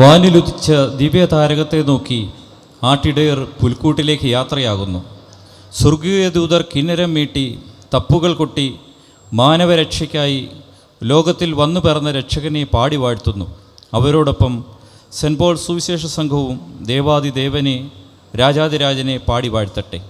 വാനിലുദിച്ച ദിവ്യതാരകത്തെ നോക്കി ആട്ടിടയർ പുൽക്കൂട്ടിലേക്ക് യാത്രയാകുന്നു. സ്വർഗീയ ദൂതർ കിന്നരം മീട്ടി തപ്പുകൾ കൊട്ടി മാനവരക്ഷയ്ക്കായി ലോകത്തിൽ വന്നു പിറന്ന രക്ഷകനെ പാടി വാഴ്ത്തുന്നു. അവരോടൊപ്പം സെന്റ് പോൾ സുവിശേഷ സംഘവും ദേവാദിദേവനെ രാജാതിരാജനെ പാടി വാഴ്ത്തട്ടെ.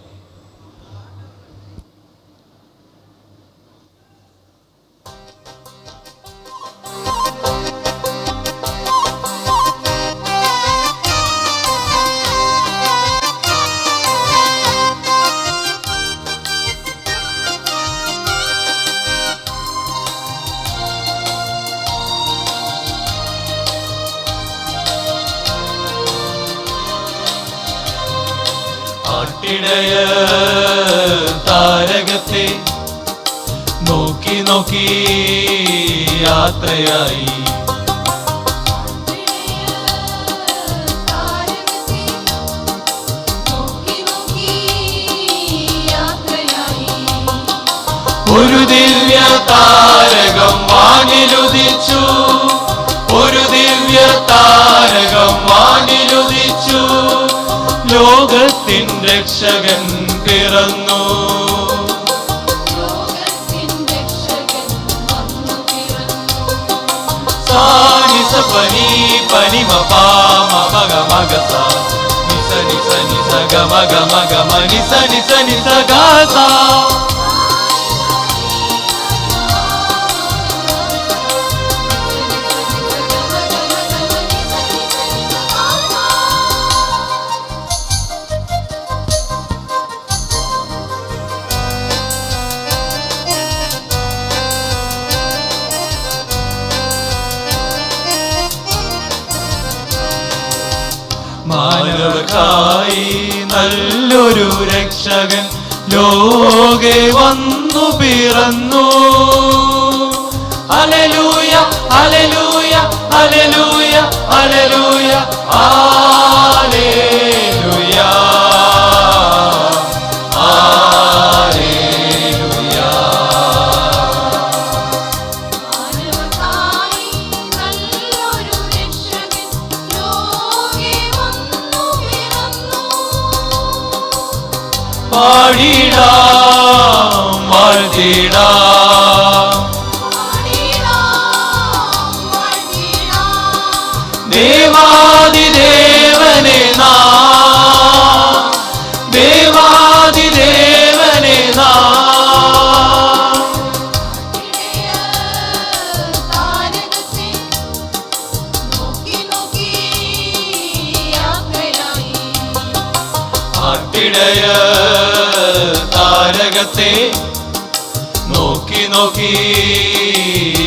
ആട്ടിടയ താരകത്തെ നോക്കി നോക്കി യാത്രയായി. ഒരു ദിവ്യ താരകം വാനിലുദിച്ചു ഒരു ദിവ്യ താരകം വാനിലുദിച്ചു ലോകത്തിൻ രക്ഷകൻ പിറന്നു. സാനിസ പനി പനിമ പാമ മഗ മഗ നിസ നിസ നിസ ഗമ ഗമ ഗമ നിസ നിസ നിസ മാനവർക്കായി നല്ലൊരു രക്ഷകൻ ലോകെ വന്നു പിറന്നു. അലലൂയ അലലൂയ അലലൂയ അലലൂയ ആലേലൂയ പാടിടാം വാഴ്ത്തിടാം ആട്ടിടയ താരകത്തെ നോക്കി നോക്കി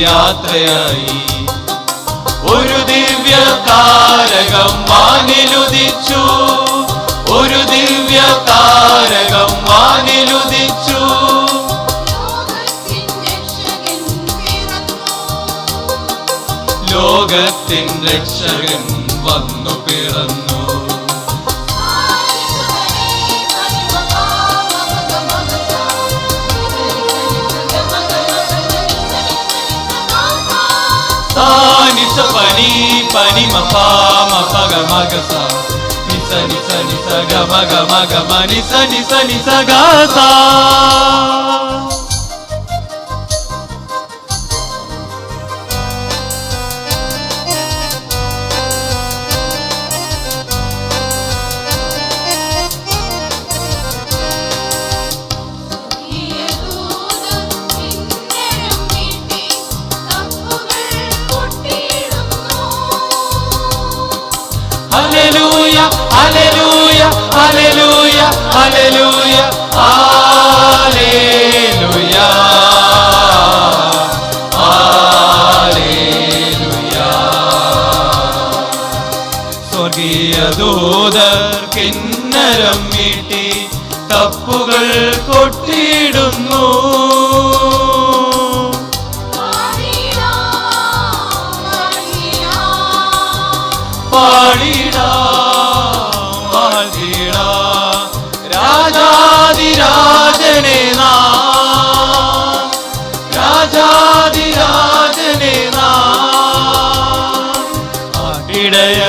യാത്രയായി. ഒരു ദിവ്യ താരകം വാനിലുദിച്ചു. ഒരു ദിവ്യ താരകം വാനിലുദിച്ചു. ലോകത്തിൻ രക്ഷകൻ വന്നു പിറന്നു. సా నిస పని పని మపా మప గమ గస నిస నిస నిస గమ గమ గమ నిస నిస నిస గసా hallelujah hallelujah hallelujah hallelujah hallelujah കിന്നരം മീട്ടി തപ്പുകൾ കൊട്ടിയിടുന്നു. പാടിടാം രാജാതിരാജനെ നാം. രാജാതിരാജനെ നാം. ആട്ടിടയ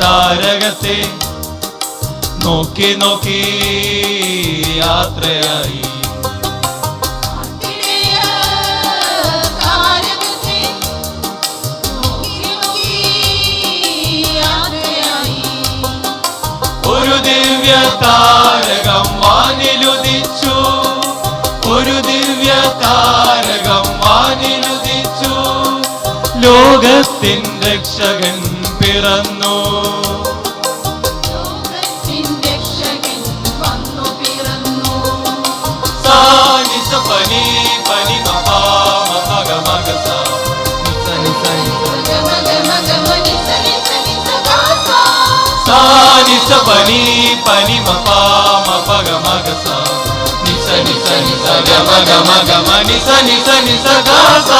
താരകത്തെ നോക്കി നോക്കി യാത്രയായി. ഒരു ദിവ്യ താരകം വാനിലുദിച്ചു ലോകത്തിൻ രക്ഷകൻ പിറന്നു. ലോകത്തിൻ രക്ഷകൻ വന്നു പിറന്നു. സാനിസ പനി പനി മപാ മപഗ മഗസ നിസ നിസ നിസ സാനിസ പനി പനി മപാ മപഗ മഗസ നിസ നിസ നിസ ഗമ ഗമ ഗമ നിസ നിസ നിസ ഗസ